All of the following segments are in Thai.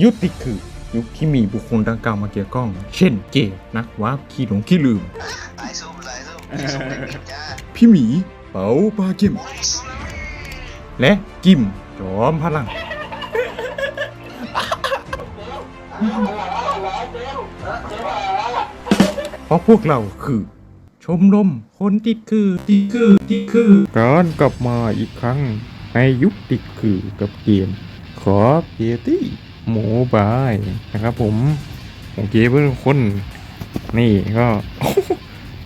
ยุคติดคือยุคที่มีบุคคลดังกล่าวมาเกี่ยวข้อง เช่นเกย์นักวาร์ปขี้หลงขี้ลืม หลายซุ่มหลายซุ่มมีซุ่มเด็กจ้าพี่หมีเป๋าปากิมและกิมจอมพลัง เพราะพวกเราคือ ชมรมคนติดคือติดคือติดคือ การกลับมาอีกครั้งในยุคติดคือกับเกม ขอเพียตี้ โมบายนะครับผมผมเกเพื่อนคน นี่ก็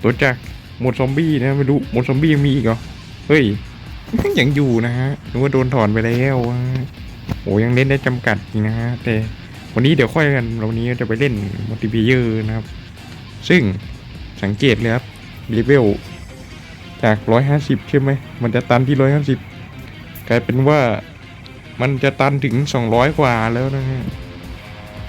ตัวจากหมดซอมบี้นะไม่รู้หมดซอมบี้ยังมีอีกเหรอเฮ้ยยังอยู่นะฮะนึกว่าโดนถอนไปแล้วโอ้ยังเล่นได้จำกัดจริงนะฮะแต่วันนี้เดี๋ยวค่อยกันวันนี้จะไปเล่นมัลติเพเยอร์นะครับ ซึ่งสังเกตเลยครับเลเวลจาก 150 ใช่ไหม มันจะตันที่ 150 กลายเป็นว่า มันจะตันถึง 200 กว่าแล้วนะฮะ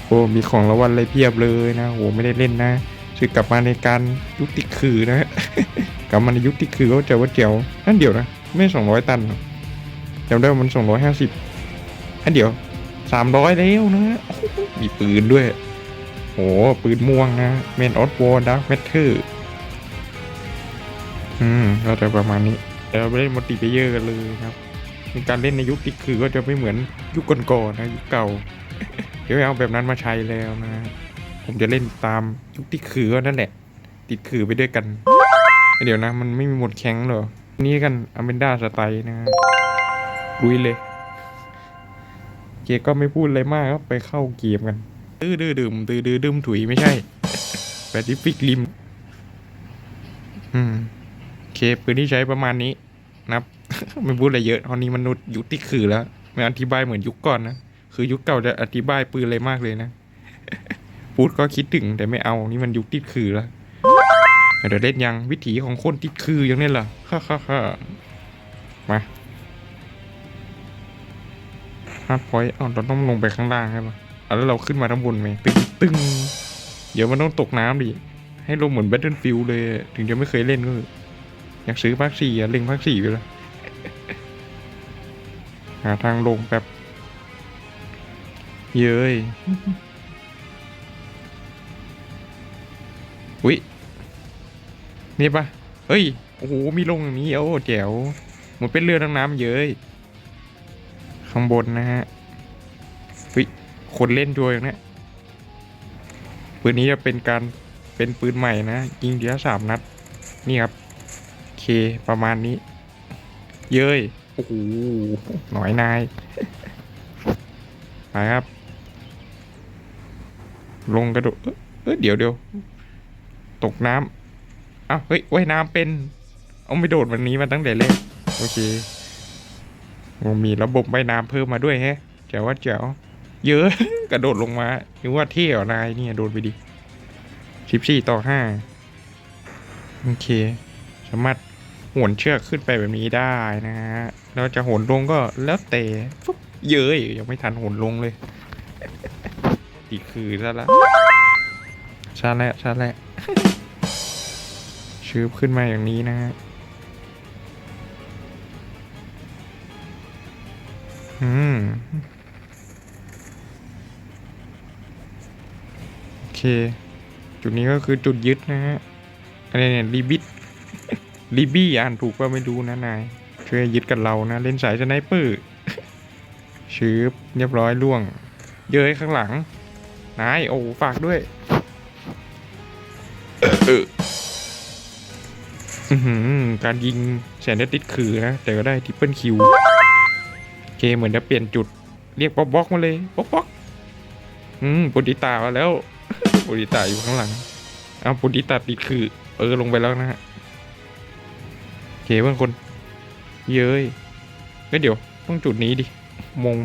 โอ้มีของรางวัลอะไรเพียบเลยนะโอ้ไม่ได้เล่นนะคือกลับมาในการยุติคือนะกลับมาในยุติคือก็จะว่าเจียวนั่นเดียวนะไม่สองร้อยตันจำได้ว่ามันสองร้อยห้าสิบอันเดียวสามร้อยแล้วนะมีปืนด้วยโอ้ปืนม่วงนะเมนออสวอร์ดักแมทเทอร์อืมก็จะประมาณนี้เดี๋ยวเราไปเล่นมัลติเพเยอร์กันเลยครับ การเล่นในยุคติดคือก็จะไม่เหมือนยุคก่อนๆนะยุคเก่า เดี๋ยวเอาแบบนั้นมาใช้แล้วนะ ผมจะเล่นตามยุคติดคือก็นั่นแหละ ติดคือไปด้วยกัน เดี๋ยวนะ มันไม่มีหมดแข็งหรอ นี่กันอเมนดาสไตล์นะลุยเลยเจก็ไม่พูดอะไรมากครับไปเข้าเกมกัน ตื้อดื้อดื่มตื้อดื้อดื่มถุยไม่ใช่แปซิฟิกริม อืมเคปืนที่ใช้ประมาณนี้นะครับ ไม่พูดอะไรเยอะตอนนี้มนุษย์ยุคติดคือแล้วไม่อธิบายเหมือนยุคก่อนนะคือยุคเก่าจะอธิบายปืนอะไรมากเลยนะพูดก็คิดถึงแต่ไม่เอานี่มันยุคติดคือแล้วเดี๋ยวเล่นยังวิถีของคนติดคืออย่างนี้เหรอฮ่าฮ่าฮ่ามาฮาร์ดพอยต์อ้าเราต้องลงไปข้างล่างใช่ปะแล้วเราขึ้นมาข้างบนไหมตึงตึงเดี๋ยวมันต้องตกน้ำดิ ให้ลงเหมือน Battlefield เลย ถึงจะไม่เคยเล่นก็คืออยากซื้อภาคสี่อะเล็งภาคสี่ไปแล้วาทางลงแบบเย้ยอุ๊ยนี่ปะเฮ้ย โอ้โห มีลงอย่างนี้โอ้แจ๋วเหมันเป็นเรือทางน้ำเย้ยข้างบนนะฮะเฮ้ยคนเล่นด้วยอย่างนี้ปืนนี้จะเป็นการเป็นปืนใหม่นะยิงเดียวสามนัด นี่ครับเคประมาณนี้ เย้ย โอ้โหหน่อยนายไปครับ ลงกระโดดเอ้ยเอ้ยเดี๋ยวเดี๋ยวตกน้ำอ้าวเฮ้ยว่ายน้ำเป็น เอาไม่โดดวันนี้มาตั้งแต่แรกโอเคโอ้มีระบบว่ายน้ำเพิ่มมาด้วยแฮะแจ๋วว่าแจ๋วเยอะ กระโดดลงมานึกว่าเท่เหรอนายเนี่ยโดดไปดิสิบสี่ต่อห้าโอเค สามารถ หนเชือกขึ้นไปแบบนี้ได้นะฮะแล้วจะโหนลงก็แล้วแต่ฟุ๊บเย้ยยังไม่ทันโหนลงเลยติดคือซะละชาแล้วชาแล้วชืบขึ้นมาอย่างนี้นะฮะอืมโอเค จุดนี้ก็คือจุดยึดนะฮะอะไรเนี่ยรีบิท รีบี้อ่านถูกป่ะไม่รู้นะนายช่วยยึดกับเรานะเล่นสายสไนเปอร์ชืบเรียบร้อยล่วง เย้ยข้างหลัง นายโอ้ฝากด้วยเอออื้อหือการยิงแสนจะติดคือนะ แต่ก็ได้ทริปเปิลคิวโอเคเหมือนจะเปลี่ยนจุด เรียกป๊อกบ็อกมาเลยป๊อกบ็อกอืมปุติตามาแล้วปุติตาอยู่ข้างหลัง เอาปุติตาติดคือ เออลงไปแล้วนะฮะโอ เคเพื่อนคน เย้ยเอ้ยเดี๋ยวต้องจุดนี้ดิ มง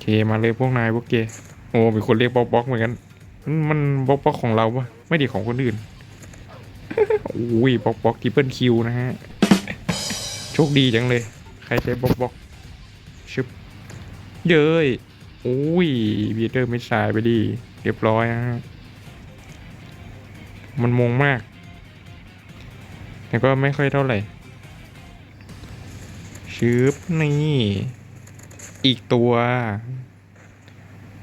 เคมาเลยพวกนายพวกเกโอ้มีคนเรียกป๊อกบ็อกเหมือนกัน มันมันบ็อกบ็อกของเราปะไม่ดีของคนอื่นอุ้ยบล็อกบล็อกทิปเปิลคิวนะฮะ โชคดีจังเลย ใครใช้บล็อกบล็อกชึบเย้ยอุ้ยบีเตอร์ไม่สายไปดี เรียบร้อยนะฮะ มันมงมาก แต่ก็ไม่ค่อยเท่าไหร่ชึบนี่ อีกตัว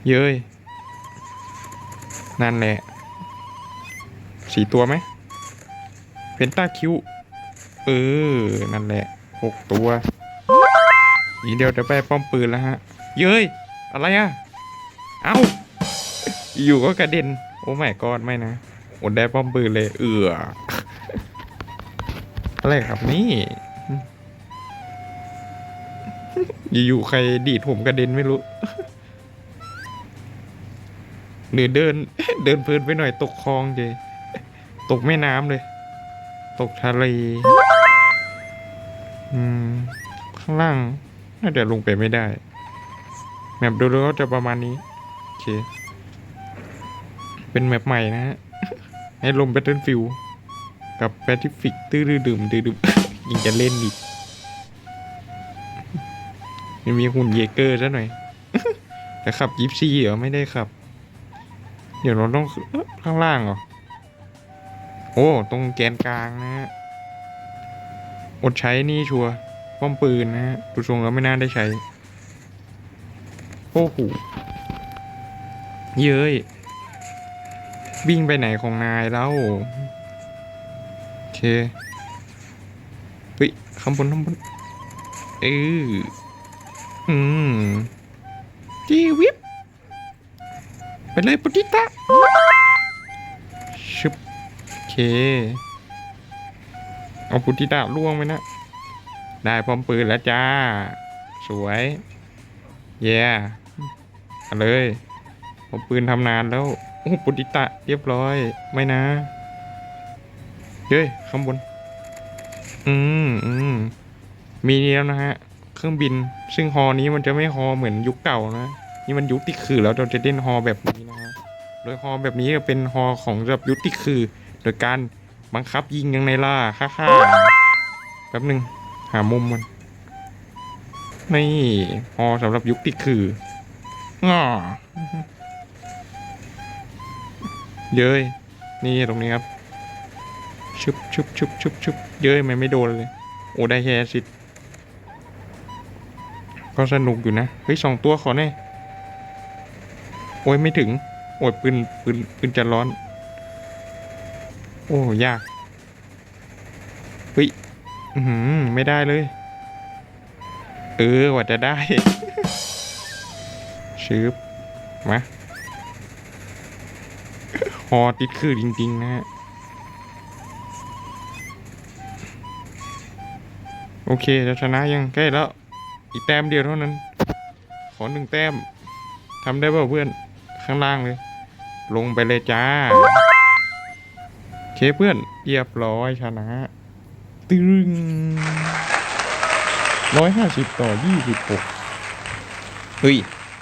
เย้ย นั่นแหละ สี่ตัวไหมเพนตาคิว เออ นั่นแหละหกตัวอีเดียวจะไปป้อมปืนแล้วฮะ เย้ย อะไรอะ เอ้า อยู่ก็กระเด็น โอ้ไม่กอดไม่นะ อดได้ป้อมปืนเลย เอือ อะไรครับนี่อยู่ๆใครดีดผมกระเด็นไม่รู้หรือเดิน เดินพลินไปหน่อยตกคลองเจตกแม่น้ำเลย ตกทะเลอืม ข้างล่าง น่าจะลงไปไม่ได้แมปดูแล้วจะประมาณนี้โอเค เป็นแมปใหม่นะฮะให้ลม Battlefield กับ Pacific ตื้อดื่มดื่มยิงจะเล่นอีกมันมีหุ่นเยเกอร์ซะหน่อย แต่ขับยิปซีเหรอ ไม่ได้ขับ เดี๋ยวเราต้องข้างล่างเหรอ โอ้ ตรงแกนกลางนะฮะ อดใช้นี่ชัวร์ป้อมปืนนะฮะดูทรงแล้วไม่น่าได้ใช้ โอ้โห เย้ย วิ่งไปไหนของนายแล้ว เคเฮ้ยข้างบนข้างบนเอออืมจีวิบไปเลยปุติตะชึบโอเค เอาปุติตะล่วงไปนะ ได้พร้อมปืนแล้วจ้า สวย เย้เอาเลยพร้อมปืนทำนานแล้ว โอ้ปุติตะเรียบร้อย ไม่นะ เฮ้ยข้างบน อืมอืมมีนี่แล้วนะฮะ เครื่องบิน ซึ่งฮอนี้มันจะไม่ฮอเหมือนยุคเก่านะ นี่มันยุคติคือแล้วเราจะเล่นฮอแบบนี้นะฮะ โดยฮอแบบนี้จะเป็นฮอของสำหรับยุคติคือ โดยการบังคับยิงยังในล่าค่าค่าแป๊บหนึ่งหามุมมันนี่ฮอสำหรับยุคติคือง้อเย้ยนี่ตรงนี้ครับ ชุบชุบชุบชุบชุบเย้ยมันไม่โดนเลย โอ้ได้แค่แอสซิดก็สนุกอยู่นะ เฮ้ยสองตัวขอแน่โอ้ยไม่ถึง โอ้ยปืนปืนปืนจะร้อน โอ้ยากเฮ้ยอือหือไม่ได้เลย เออว่าจะได้ชืบมาฮอติดคือจริง ๆ นะฮะ โอเคจะชนะยังใกล้แล้ว อีกแต้มเดียวเท่านั้น ขอหนึ่งแต้มทำได้เปล่าเพื่อนข้างล่างเลย ลงไปเลยจ้าโอเคเพื่อนเรียบร้อยชนะ ตึงร้อยห้าสิบต่อยี่สิบหกเฮ้ย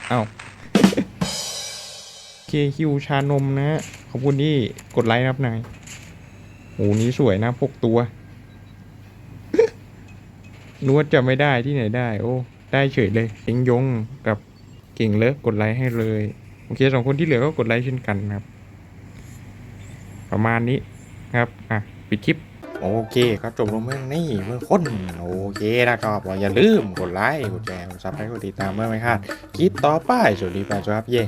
เอาเคคิวชานมนะ ขอบคุณที่กดไลค์ครับนายโหนี้สวยนะพกตัว นวดจะไม่ได้ที่ไหนได้ โอ้ ได้เฉยเลยเอ็งยงกับเก่งเลิกกดไลค์ให้เลย โอเคสองคนที่เหลือก็กดไลค์เช่นกันครับ ประมาณนี้ครับ อะ ปิดคลิป โอเคครับจบลงเมื่อนี้เมื่อคนโอเคนะครับอย่าลืมกดไลค์กดแชร์กดซับให้กดติดตามเมื่อไม่พลาดคลิปต่อไปสวัสดีไปครับเย่